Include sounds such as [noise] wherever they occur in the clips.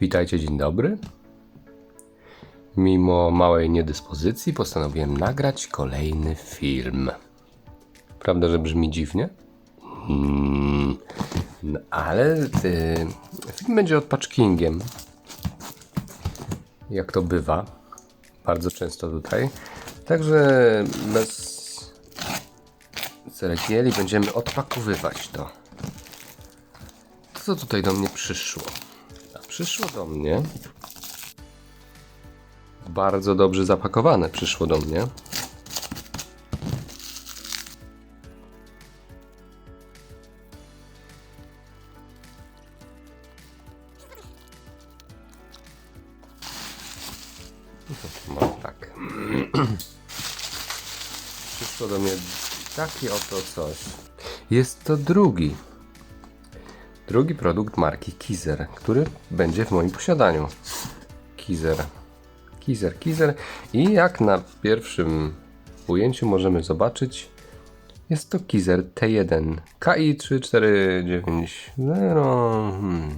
Witajcie, dzień dobry. Mimo małej niedyspozycji postanowiłem nagrać kolejny film. Prawda, że brzmi dziwnie? Hmm, no, ale y, film będzie odpaczkingiem. Jak to bywa. Bardzo często tutaj. Także bez ceregieli będziemy odpakowywać to. Co tutaj do mnie przyszło? Przyszło do mnie. Bardzo dobrze zapakowane przyszło do mnie. No tak. Przyszło do mnie takie oto coś. Jest to drugi Drugi produkt marki Kizer, który będzie w moim posiadaniu. Kizer. Kizer, Kizer. I jak na pierwszym ujęciu możemy zobaczyć, jest to Kizer T1 KI3490. Hmm.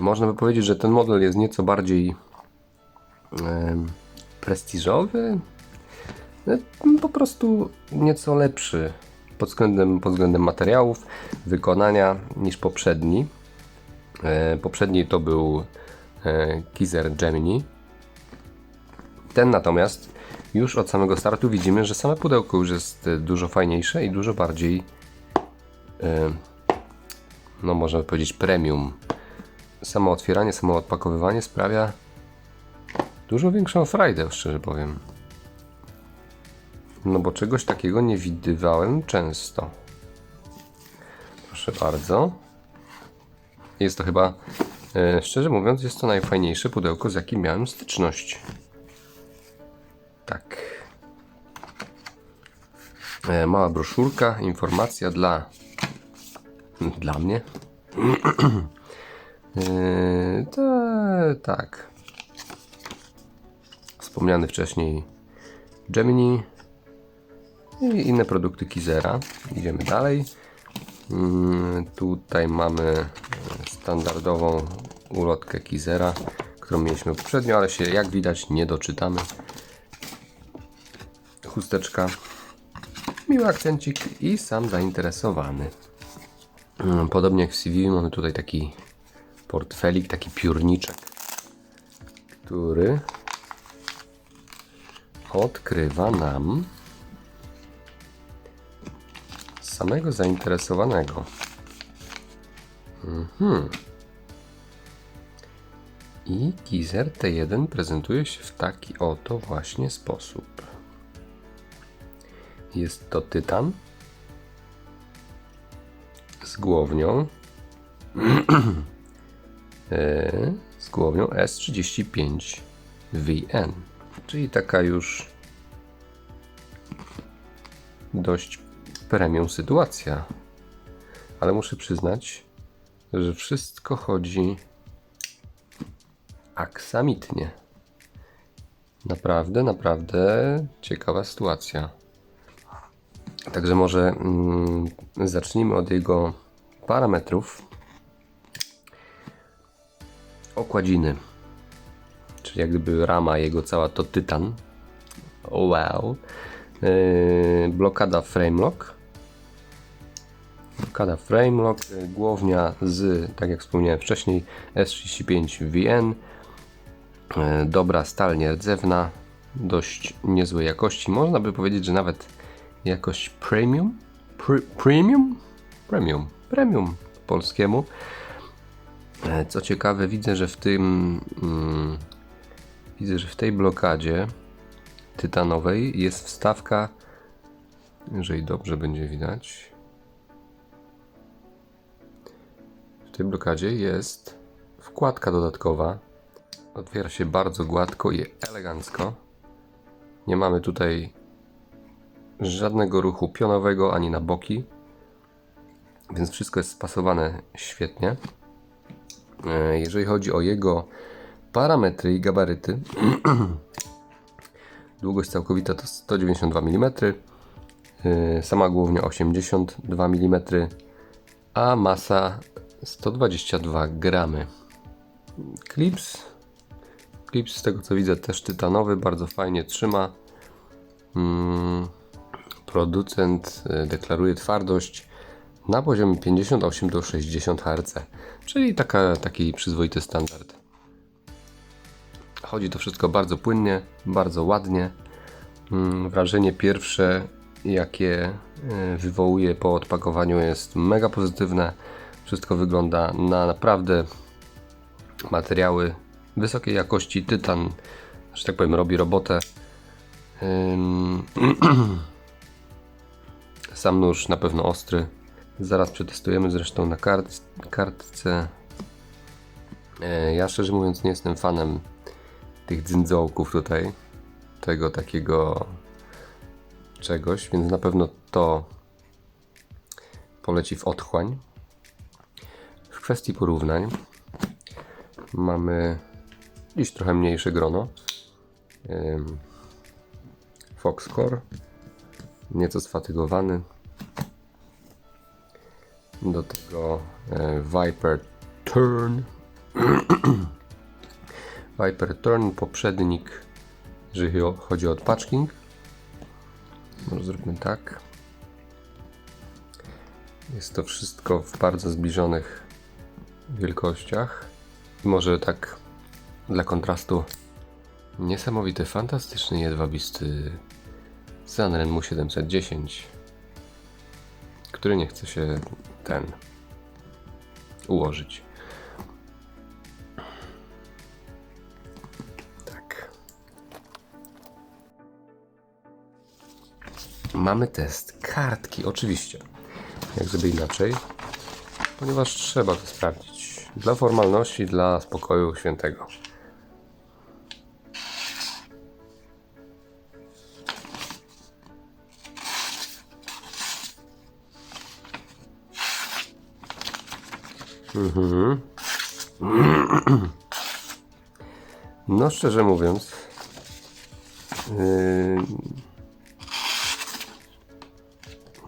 Można by powiedzieć, że ten model jest nieco bardziej prestiżowy, no, po prostu nieco lepszy pod względem, pod względem materiałów, wykonania niż poprzedni. E, poprzedni to był e, Kizer Gemini. Ten natomiast już od samego startu widzimy, że same pudełko już jest e, dużo fajniejsze i dużo bardziej no można powiedzieć premium. Samo otwieranie, samo odpakowywanie sprawia dużo większą frajdę, szczerze powiem. No bo czegoś takiego nie widywałem często. Proszę bardzo. Jest to chyba, e, szczerze mówiąc, jest to najfajniejsze pudełko, z jakim miałem styczność. Tak. E, mała broszurka, informacja dla dla mnie. [clears throat] e, ta, tak wspomniany wcześniej Gemini i inne produkty Kizera. Idziemy dalej. Mm, Tutaj mamy standardową ulotkę Kizera, którą mieliśmy poprzednio, ale się jak widać nie doczytamy. Chusteczka, miły akcencik i sam zainteresowany. Mm, Podobnie jak w CV mamy tutaj taki portfelik, taki piórniczek, który odkrywa nam samego zainteresowanego. Mhm. I Kizer T1 prezentuje się w taki oto właśnie sposób. Jest to tytan z głownią [clears throat] e, z głownią S35 VN. Czyli taka już dość premium sytuacja. Ale muszę przyznać, że wszystko chodzi aksamitnie. Naprawdę, naprawdę ciekawa sytuacja. Także może mm, zacznijmy od jego parametrów. Okładziny czyli jak gdyby rama jego cała to tytan. Wow. Yy, blokada framelock. Blokada framelock, yy, głownia z, tak jak wspomniałem wcześniej, S35VN. Yy, dobra stal nierdzewna, dość niezłej jakości. Można by powiedzieć, że nawet jakość premium. Pre premium? Premium. Premium po polskiemu. Yy, Co ciekawe, widzę, że w tym mm, Widzę, że w tej blokadzie tytanowej jest wstawka, jeżeli dobrze będzie widać. W tej blokadzie jest wkładka dodatkowa. Otwiera się bardzo gładko i elegancko. Nie mamy tutaj żadnego ruchu pionowego ani na boki, więc wszystko jest spasowane świetnie. E, jeżeli chodzi o jego parametry i gabaryty. [clears throat] Długość całkowita to 192 mm. Yy, Sama głównia 82 mm, a masa 122 gramy. Clips. Clips z tego co widzę też tytanowy, bardzo fajnie trzyma. Mm, Producent y, deklaruje twardość na poziomie 58 do 60 Hz, czyli taka, taki przyzwoity standard. Chodzi to wszystko bardzo płynnie, bardzo ładnie. Mm, Wrażenie pierwsze, jakie y, wywołuje po odpakowaniu, jest mega pozytywne. Wszystko wygląda na naprawdę materiały wysokiej jakości. Tytan, że tak powiem, robi robotę. [clears throat] Sam nóż na pewno ostry. Zaraz przetestujemy zresztą na kart, kartce. E, Ja szczerze mówiąc nie jestem fanem tych dzyndziołków tutaj. Tego takiego czegoś, więc na pewno to poleci w otchłań. W kwestii porównań mamy dziś trochę mniejsze grono. Foxcore nieco sfatygowany. Do tego e, Viper Turn. [clears throat] Viper Turn, poprzednik, jeżeli chodzi o odpaczking. Może zróbmy tak. Jest to wszystko w bardzo zbliżonych wielkościach. I może tak dla kontrastu niesamowity, fantastyczny, jedwabisty Sanrenmu 710, który nie chce się ten ułożyć. Mamy test kartki, oczywiście. Jak żeby inaczej, ponieważ trzeba to sprawdzić. Dla formalności, dla spokoju świętego. [clears throat] No, szczerze mówiąc, yy,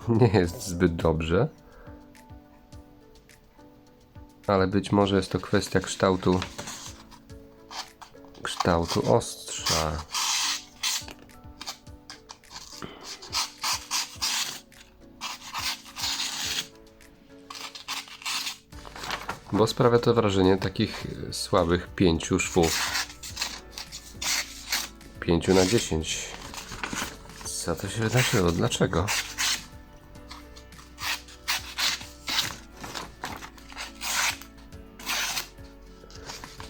[laughs] nie jest zbyt dobrze. Ale być może jest to kwestia kształtu kształtu ostrza. Bo sprawia to wrażenie takich słabych pięciu szwów. 5 na 10. Co to się wydarzyło? Dlaczego?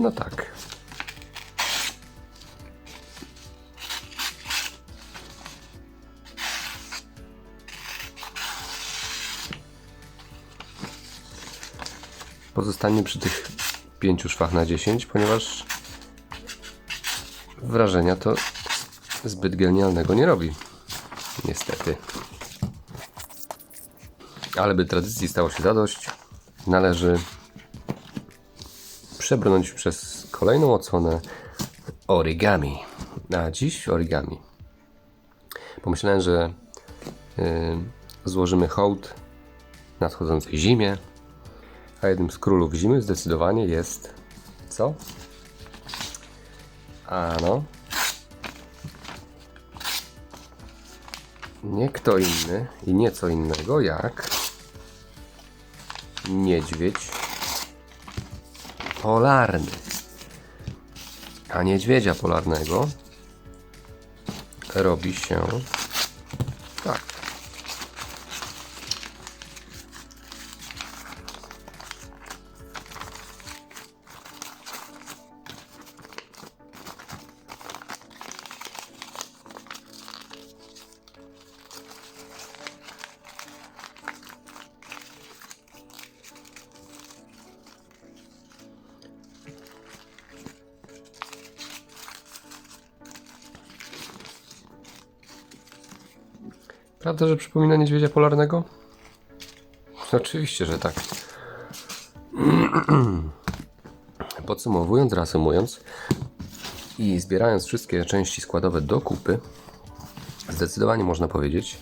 No tak. Pozostanie przy tych 5 szwach na 10, ponieważ wrażenia to zbyt genialnego nie robi. Niestety. Ale by tradycji stało się zadość, należy przebrnąć przez kolejną odsłonę origami. A dziś origami. Pomyślałem, że yy, złożymy hołd nadchodzącej zimie, a jednym z królów zimy zdecydowanie jest co? Ano. Nie kto inny i nieco innego jak niedźwiedź polarny. A niedźwiedzia polarnego robi się Prawda, że przypomina niedźwiedzia polarnego? Oczywiście, że tak. [clears throat] Podsumowując, reasumując i zbierając wszystkie części składowe do kupy, zdecydowanie można powiedzieć,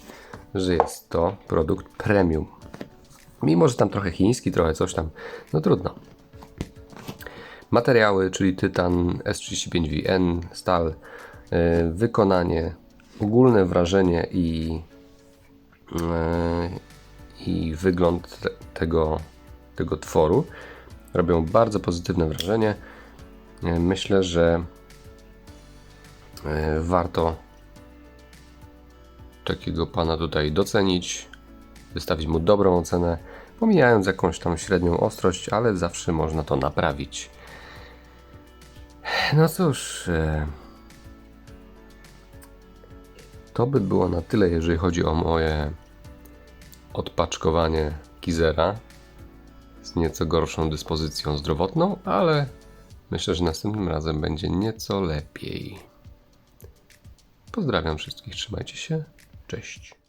że jest to produkt premium. Mimo, że tam trochę chiński, trochę coś tam, no trudno. Materiały, czyli tytan, S35WN, stal, yy, wykonanie, ogólne wrażenie i, i wygląd te, tego, tego tworu robią bardzo pozytywne wrażenie. Yy, Myślę, że yy, warto takiego pana tutaj docenić, wystawić mu dobrą ocenę, pomijając jakąś tam średnią ostrość, ale zawsze można to naprawić. No cóż, to by było na tyle, jeżeli chodzi o moje odpaczkowanie Kizera z nieco gorszą dyspozycją zdrowotną, ale myślę, że następnym razem będzie nieco lepiej. Pozdrawiam wszystkich, trzymajcie się, cześć.